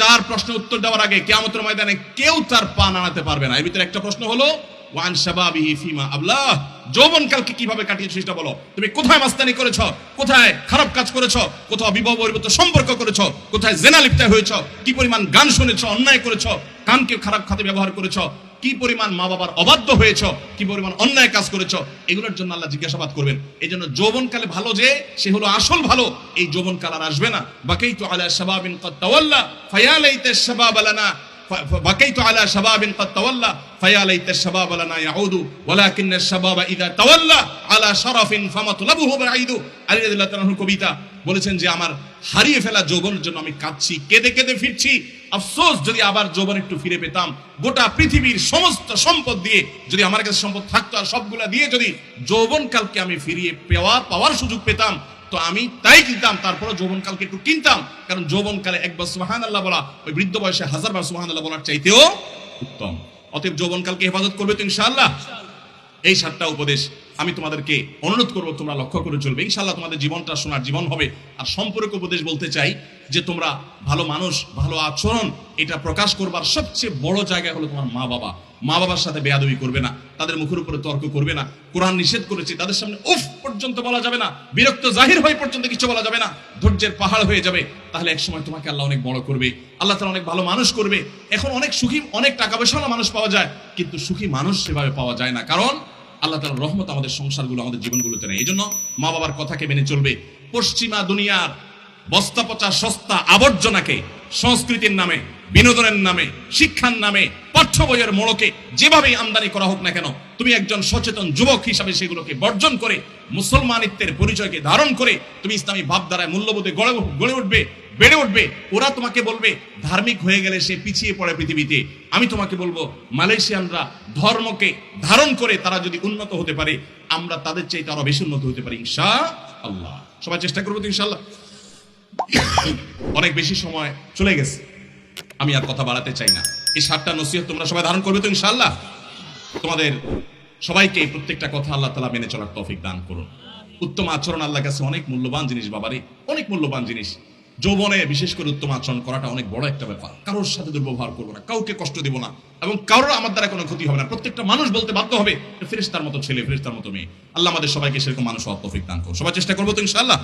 চার প্রশ্ন উত্তর দেওয়ার আগে কেয়ামতের ময়দানে কেউ তার পা নাড়াতে পারবে না। এর ভিতরে একটা প্রশ্ন হলো, ওয়ান শাবাবিহি ফিমা আবলাহ। যৌবনকালকে কীভাবে কাটিয়েছো সেটা বলো। তুমি কোথায় মাস্তানি করেছ? কোথায় খারাপ কাজ করেছ? কোথাও বিবাহ বহির্ভূত সম্পর্ক করেছ? কোথায় জেনা লিপ্তায় হয়েছো? কি পরিমাণ গান শুনেছ, অন্যায় করেছ? কানকে খারাপ খাতে ব্যবহার করেছ? কি পরিমাণ মা বাবার অবাধ্য হয়েছ? কি পরিমাণ অন্যায় কাজ করেছ? এগুলোর জন্য আল্লাহ জিজ্ঞাসাবাদ করবেন। এই জন্য যৌবনকালে ভালো যে, সে হলো আসল ভালো। এই যৌবনকাল আর আসবে না। বাকেই তো আল্লাহ শাবাবিন কদ তাওয়াল্লা ফায়ালাইতা শাবাব লানা বাকাইতু আলা শাবাবিন কদ তাওয়াল্লা ফায়ালাইতা শাবাব লানা ইয়াউদু ওয়ালাকিন আশ-শাবাব ইযা তাওয়াল্লা আলা শারাফিন بعيد علي رضي الله عنه কবিতা বলেছেন যে, আমার হারিয়ে ফেলা যৌবনের জন্য আমি কাঁদছি, কেঁদে কেঁদে ফিরছি। আফসোস, যদি আবার যৌবন একটু ফিরে পেতাম, গোটা পৃথিবীর সমস্ত সম্পদ দিয়ে যদি আমার কাছে সম্পদ থাকতো, আর সবগুলা দিয়ে যদি যৌবনকালকে আমি ফিরিয়ে পাওয়া পাওয়ার সুযোগ পেতাম তো আমি তাই কিনতাম তারপরে যৌবনকালকে একটু কিনতাম। কারণ যৌবনকালে একবার সুহান আল্লাহ বলা, ওই বৃদ্ধ বয়সে হাজার বার সুহান আল্লাহ বলার চাইতেও উত্তম। অতএব যৌবনকালকে হেফাজত করবে তো ইনশাআল্লাহ। এই সাতটা উপদেশ আমি তোমাদেরকে অনুরোধ করব, তোমরা লক্ষ্য করে চলবে। ইনশাল্লাহ তোমাদের জীবনটা সোনার জীবন হবে। আর সম্পর্ক উপদেশ বলতে চাই যে, তোমরা ভালো মানুষ, ভালো আচরণ, এটা প্রকাশ করবার সবচেয়ে বড় জায়গা হলো তোমার মা বাবা মা বাবার সাথে বেয়াদবি করবে না, তাদের মুখের উপরে তর্ক করবে না, কোরআন নিষেধ করেছে, তাদের সামনে উফ পর্যন্ত বলা যাবে না, বিরক্ত জাহির হয়ে পর্যন্ত কিছু বলা যাবে না, ধৈর্যের পাহাড় হয়ে যাবে, তাহলে এক সময় তোমাকে আল্লাহ অনেক বড় করবে, আল্লাহ তালা অনেক ভালো মানুষ করবে, এখন অনেক সুখী, অনেক টাকা পয়সা মানুষ পাওয়া যায়, কিন্তু সুখী মানুষ সেভাবে পাওয়া যায় না, কারণ আল্লাহ তালার রহমত আমাদের সংসারগুলো, আমাদের জীবনগুলোতে নেই এই জন্য মা বাবার কথাকে মেনে চলবে, পশ্চিমা দুনিয়ার বস্তা পচা সস্তা আবর্জনাকে সংস্কৃতির নামে বিনোদনের নামে, শিক্ষার নামে, পাঠ্য বইয়ের মোড়কে যেভাবেই আমদানি করা হোক না কেন, তুমি একজন সচেতন যুবক হিসাবে সেগুলোকে বর্জন করে, মুসলমানিত্বের পরিচয়কে ধারণ করে, তুমি ইসলামী ভাবধারায় মূল্যবোধে গড়ে গড়ে উঠবে, বেড়ে উঠবে। ওরা তোমাকে বলবে, ধার্মিক হয়ে গেলে সে পিছিয়ে পড়ে পৃথিবীতে। আমি তোমাকে বলব, মালয়েশিয়ানরা ধর্মকে ধারণ করে তারা যদি উন্নত হতে পারে, আমরা তাদের চাইতে আরও বেশি উন্নত হতে পারি ইনশা আল্লাহ সবাই চেষ্টা করব তো ইনশাল্লাহ অনেক বেশি সময় চলে গেছে। আমি আর কথা বাড়াতে চাই না। এই সাতটা নসিহত তোমরা সবাই ধারণ করবে তো ইনশাল্লাহ তোমাদের সবাইকে এই প্রত্যেকটা কথা আল্লাহ তালা মেনে চলার তৌফিক দান করুন। উত্তম আচরণ আল্লাহ কাছে অনেক মূল্যবান জিনিস বাবারে, অনেক মূল্যবান জিনিস। যৌবনে বিশেষ করে উত্তম আচরণ করাটা অনেক বড় একটা ব্যাপার। কারোর সাথে দুর্ব্যবহার করব না, কাউকে কষ্ট দিব না এবং কারোর আমার দ্বারা কোনো ক্ষতি হবে না। প্রত্যেকটা মানুষ বলতে বাধ্য হবে ফেরেস্তার মতো ছেলে ফেরেস্তার মতো মেয়ে। আল্লাহ আমাদের সবাইকে সেরকম মানুষ হওয়ার তৌফিক দান করো সবাই চেষ্টা করব তো ইনশাআল্লাহ?